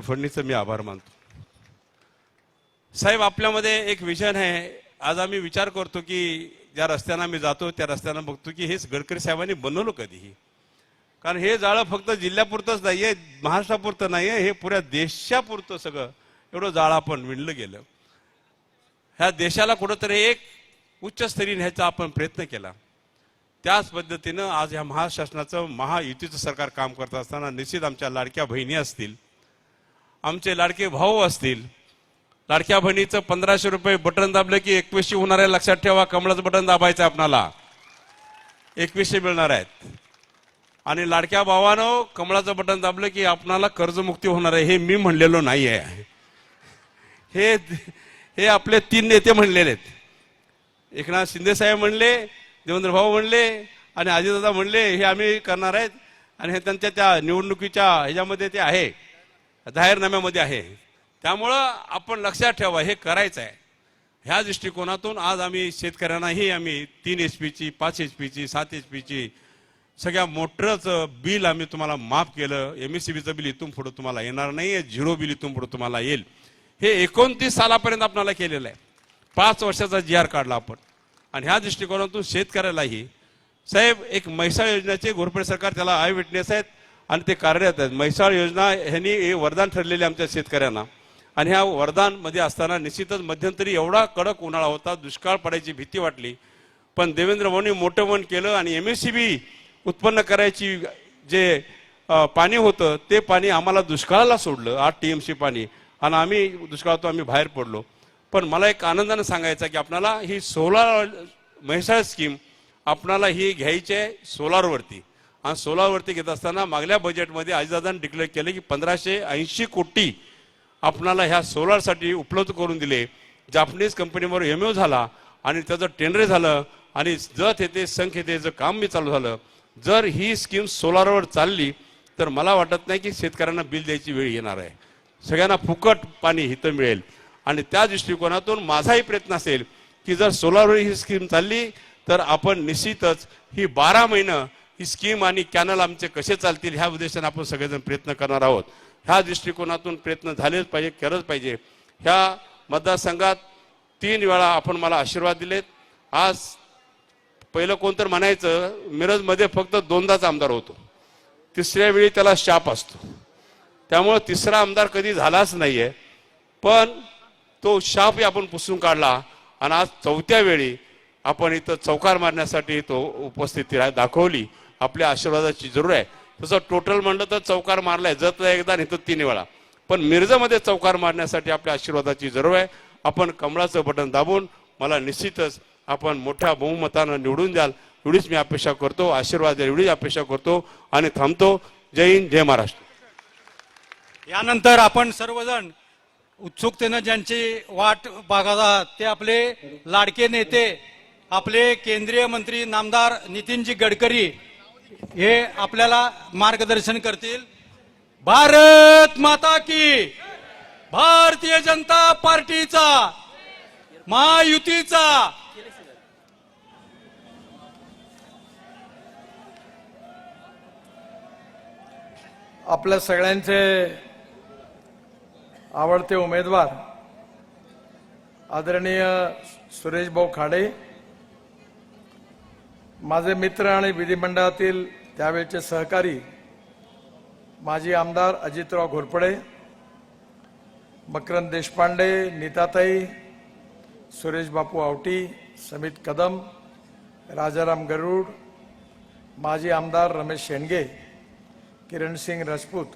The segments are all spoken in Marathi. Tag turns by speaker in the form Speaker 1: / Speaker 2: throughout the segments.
Speaker 1: फडणीसचं मी आभार मानतो. साहेब आपल्यामध्ये एक विजन आहे. आज आम्ही विचार करतो की ज्या रस्त्यानं आम्ही जातो त्या रस्त्यानं बघतो की हेच गडकरी साहेबांनी बनवलं कधीही. कारण हे जाळं फक्त जिल्ह्यापुरतंच नाही आहे महाराष्ट्रापुरतं नाही आहे हे पुऱ्या देशापुरतं सगळं. एवढं जाळं आपण विणलं गेलं. ह्या देशाला कुठंतरी एक उच्चस्तरीय न्यायचा आपण प्रयत्न केला. त्याच पद्धतीनं आज ह्या महाशासनाचं महायुतीचं सरकार काम करत असताना निश्चित आमच्या लाडक्या बहिणी असतील. आमचे लाडके भाऊ असतील. लाडक्या बहिणीचं पंधराशे रुपये बटन दाबलं की एकवीसशे होणार आहे लक्षात ठेवा कमळाचं बटन दाबायचं आहे आपणाला. एकवीसशे मिळणार आहेत. आणि लाडक्या भावानं कमळाचं बटन दाबलं की आपणाला कर्जमुक्ती होणार आहे हे मी म्हणलेलो नाही आहे. हे हे आपले तीन नेते म्हणलेले आहेत. एकनाथ शिंदे साहेब म्हणले देवेंद्र भाऊ म्हणले आणि अजितदादा म्हणले हे आम्ही करणार आहेत. आणि हे त्यांच्या त्या निवडणुकीच्या ह्याच्यामध्ये ते आहे. जाहीरनाम्यामध्ये आहे. त्यामुळं आपण लक्षात ठेवा हे करायचं आहे ह्या दृष्टिकोनातून आज आम्ही शेतकऱ्यांनाही आम्ही तीन एच पीची पाच एच पीची सात एच पीची सगळ्या मोटरचं बिल आम्ही तुम्हाला माफ केलं. एम एस सी बीचं बिल इथून पुढं तुम्हाला येणार नाही झिरो बिल इथून पुढं तुम्हाला येईल. हे एकोणतीस सालापर्यंत आपल्याला केलेलं आहे. पाच वर्षाचा जी आर काढला आपण. आणि ह्या दृष्टिकोनातून शेतकऱ्यालाही साहेब एक म्हैसाळ योजनेचे घोरपडे सरकार त्याला आय विटनेस आहेत. आणि ते कार्यरत आहेत. म्हैसाळ योजना ह्यांनी हे वरदान ठरलेले आमच्या शेतकऱ्यांना. आणि ह्या वरदानमध्ये असताना निश्चितच मध्यंतरी एवढा कडक उन्हाळा होता दुष्काळ पडायची भीती वाटली. पण देवेंद्र भाऊनी मोठं मन केलं आणि एम एस सी बी उत्पन्न करायची जे पाणी होतं ते पाणी आम्हाला दुष्काळाला सोडलं आठ टी एम सी पाणी. आणि आम्ही दुष्काळातून आम्ही बाहेर पडलो. पण मला एक आनंदानं सांगायचं की आपणाला ही सोलार म्हैसाळ स्कीम आपणाला ही घ्यायची आहे सोलारवरती. आणि सोलारवरती घेत असताना मागल्या बजेटमध्ये आजीदादांनी डिक्लेअर केलं की पंधराशे ऐंशी कोटी आपणाला ह्या सोलारसाठी उपलब्ध करून दिले. जापनीज कंपनीवर एम झाला आणि त्याचं टेंडर झालं आणि जत येते संख येतेचं काम बी चालू झालं. जर ही स्कीम सोलारवर चालली तर मला वाटत नाही की शेतकऱ्यांना बिल द्यायची वेळ येणार आहे. सगळ्यांना फुकट पाणी हिथं मिळेल. आणि त्या दृष्टिकोनातून माझाही प्रयत्न असेल की जर सोलारवर ही स्कीम चालली तर आपण निश्चितच ही बारा महिनं ही स्कीम आणि कॅनल आमचे कसे चालतील ह्या उद्देशाने आपण सगळेजण प्रयत्न करणार आहोत. ह्या दृष्टिकोनातून प्रयत्न झालेच पाहिजे केलंच पाहिजे. ह्या मतदारसंघात तीन वेळा आपण मला आशीर्वाद दिलेत. आज पहिलं कोण तर म्हणायचं मिरजमध्ये फक्त दोनदाच आमदार होतो. तिसऱ्या वेळी त्याला शाप असतो. त्यामुळं तिसरा आमदार कधी झालाच नाहीये. पण तो शापही आपण पुसून काढला आणि आज चौथ्या वेळी आपण इथं चौकार मारण्यासाठी तो उपस्थिती दाखवली. आपल्या आशीर्वादाची जरूर आहे. तसं टोटल म्हणलं तर चौकार मारलाय. जत एकदा नाही तर तीन वेळा. पण मिरजमध्ये चौकार मारण्यासाठी आपल्या आशीर्वादाची जरूर आहे. आपण कमळाचं बटन दाबून मला निश्चितच आपण मोठ्या बहुमतानं निवडून द्याल. एवढीच मी अपेक्षा करतो. आशीर्वाद द्याल एवढीच अपेक्षा करतो आणि थांबतो. जय हिंद जय महाराष्ट्र.
Speaker 2: यानंतर आपण सर्वजण उत्सुकतेनं ज्यांची वाट बघत आहात ते आपले लाडके नेते आपले केंद्रीय मंत्री नामदार नितीनजी गडकरी हे आपल्याला मार्गदर्शन करतील. भारत माता की. भारतीय जनता पार्टीचा. महायुतीचा.
Speaker 3: आपल्या सगळ्यांचे आवडते उमेदवार आदरणीय सुरेश भाऊ खाडे. माझे मित्र आणि विधिमंडळातील त्यावेळचे सहकारी माजी आमदार अजितराव घोरपडे मकरंद देशपांडे नीताताई सुरेश बापू आवटी समित कदम राजाराम गरुड माजी आमदार रमेश शेंडगे किरण सिंग राजपूत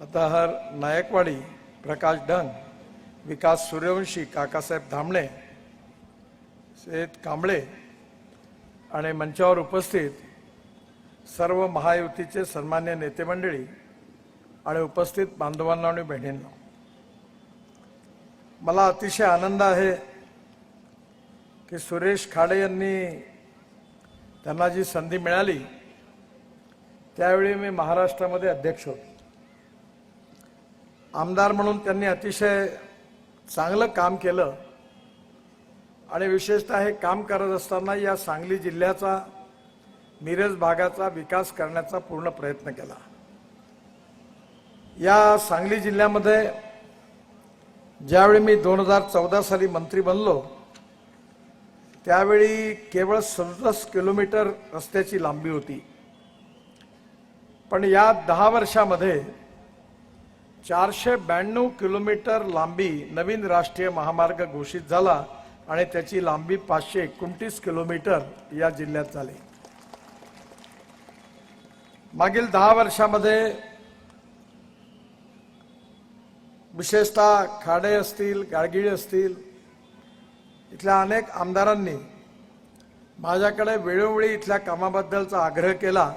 Speaker 3: अतहर नायकवाडी प्रकाश डंग विकास सूर्यवंशी काकासाहेब धामणे शेत कांबळे आणि मंचावर उपस्थित सर्व महायुतीचे सन्मान्य नेते मंडळी आणि उपस्थित बांधवांना आणि बहिणींना. मला अतिशय आनंद आहे की सुरेश खाडे यांनी त्यांना जी संधी मिळाली त्यावेळी मी महाराष्ट्रामध्ये अध्यक्ष होतो. आमदार म्हणून त्यांनी अतिशय चांगलं काम केलं. आणि विशेषतः हे काम करत असताना या सांगली जिल्ह्याचा मिरज भागाचा विकास करण्याचा पूर्ण प्रयत्न केला. या सांगली जिल्ह्यामध्ये ज्यावेळी मी दोन हजार चौदा साली मंत्री बनलो त्यावेळी केवळ सदुसष्ट किलोमीटर रस्त्याची लांबी होती. पण या दहा वर्षामध्ये चारशे ब्याण्णव किलोमीटर लांबी नवीन राष्ट्रीय महामार्ग घोषित झाला आणि त्याची लांबी पाचशे एकोणतीस किलोमीटर या जिल्ह्यात झाली. मागील दहा वर्षामध्ये विशेषतः खाडे असतील गाडगिळी असतील इथल्या अनेक आमदारांनी माझ्याकडे वेळोवेळी इथल्या कामाबद्दलचा आग्रह केला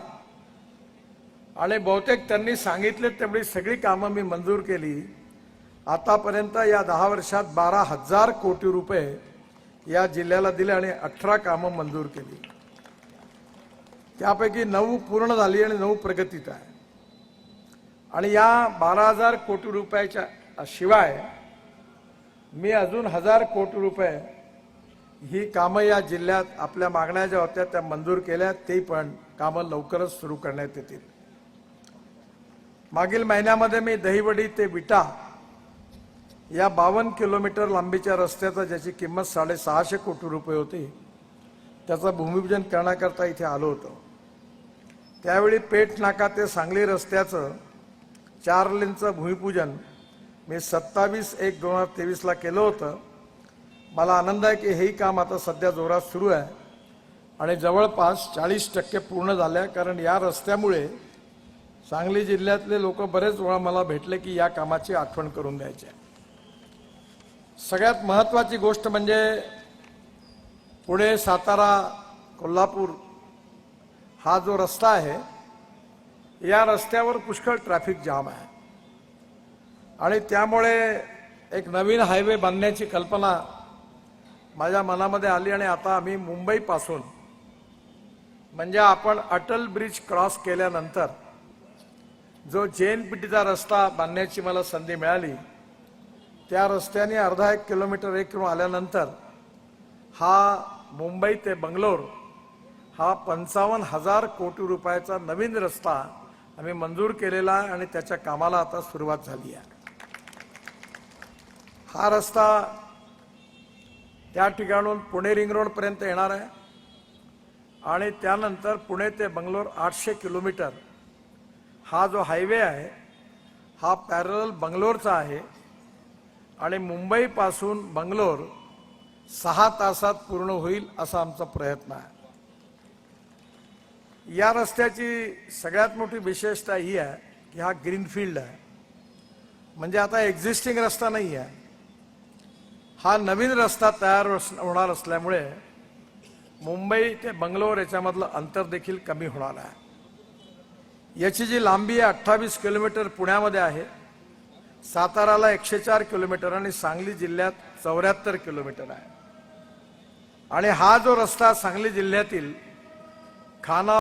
Speaker 3: आणि बहुतेक त्यांनी सांगितले तेवढी सगळी कामं मी मंजूर केली. आतापर्यंत या दहा वर्षात बारा हजार कोटी रुपये या जिल्ह्याला दिले आणि अठरा कामं मंजूर केली. त्यापैकी नऊ पूर्ण झाली आणि नऊ प्रगतीत आहे. आणि या बारा हजार कोटी रुपयाच्या शिवाय मी अजून हजार कोटी रुपये ही कामं या जिल्ह्यात आपल्या मागण्या ज्या होत्या त्या मंजूर केल्या ते पण कामं लवकरच सुरू करण्यात येतील. मागील महिन्यामध्ये मी दहिवडी ते विटा या बावन्न किलोमीटर लांबीच्या रस्त्याचा ज्याची किंमत साडेसहाशे कोटी रुपये होती त्याचं भूमिपूजन करण्याकरता इथे आलो होतो. त्यावेळी पेठ नाका ते सांगली रस्त्याचं चार लेनचं भूमिपूजन मी सत्तावीस एक दोन हजार तेवीसला केलं होतं. मला आनंद आहे की हेही काम आता सध्या जोरात सुरू आहे आणि जवळपास चाळीस टक्के पूर्ण झाल्या कारण या रस्त्यामुळे सांगली जिल्ह्यातले लोक बरेच वेळा मला भेटले की या कामाची आठवण करून द्यायची आहे. सगळ्यात महत्वाची गोष्ट म्हणजे पुणे सातारा कोल्हापूर हा जो रस्ता आहे या रस्त्यावर पुष्कळ ट्रॅफिक जाम आहे. आणि त्यामुळे एक नवीन हायवे बांधण्याची कल्पना माझ्या मनामध्ये आली आणि आता आम्ही मुंबईपासून म्हणजे आपण अटल ब्रिज क्रॉस केल्यानंतर जो जे एन रस्ता बांधण्याची मला संधी मिळाली त्या रस्त्याने अर्धा एक किलोमीटर एक किलो आल्यानंतर हा मुंबई ते बंगलोर हा पंचावन्न हजार कोटी रुपयाचा नवीन रस्ता आम्ही मंजूर केलेला आहे आणि त्याच्या कामाला आता सुरुवात झाली आहे. हा रस्ता त्या ठिकाणून पुणे रिंग रोडपर्यंत येणार आहे आणि त्यानंतर पुणे ते बंगलोर आठशे किलोमीटर हा जो हायवे आहे हा पॅरल बंगलोरचा आहे. आणि मुंबईपासून बंगलोर सहा तासात पूर्ण होईल असा आमचा प्रयत्न आहे. या रस्त्याची सगळ्यात मोठी विशेषता ही आहे की हा ग्रीनफील्ड आहे. म्हणजे आता एक्झिस्टिंग रस्ता नाही आहे. हा नवीन रस्ता तयार अस- होणार असल्यामुळे मुंबई ते बंगलोर याच्यामधलं अंतर देखील कमी होणार आहे. याची जी लांबी आहे अठ्ठावीस किलोमीटर पुण्यामध्ये आहे साताराला एकशे चार किलोमीटर आणि सांगली जिल्ह्यात चौऱ्याहत्तर किलोमीटर आहे. आणि हा जो रस्ता सांगली जिल्ह्यातील खाना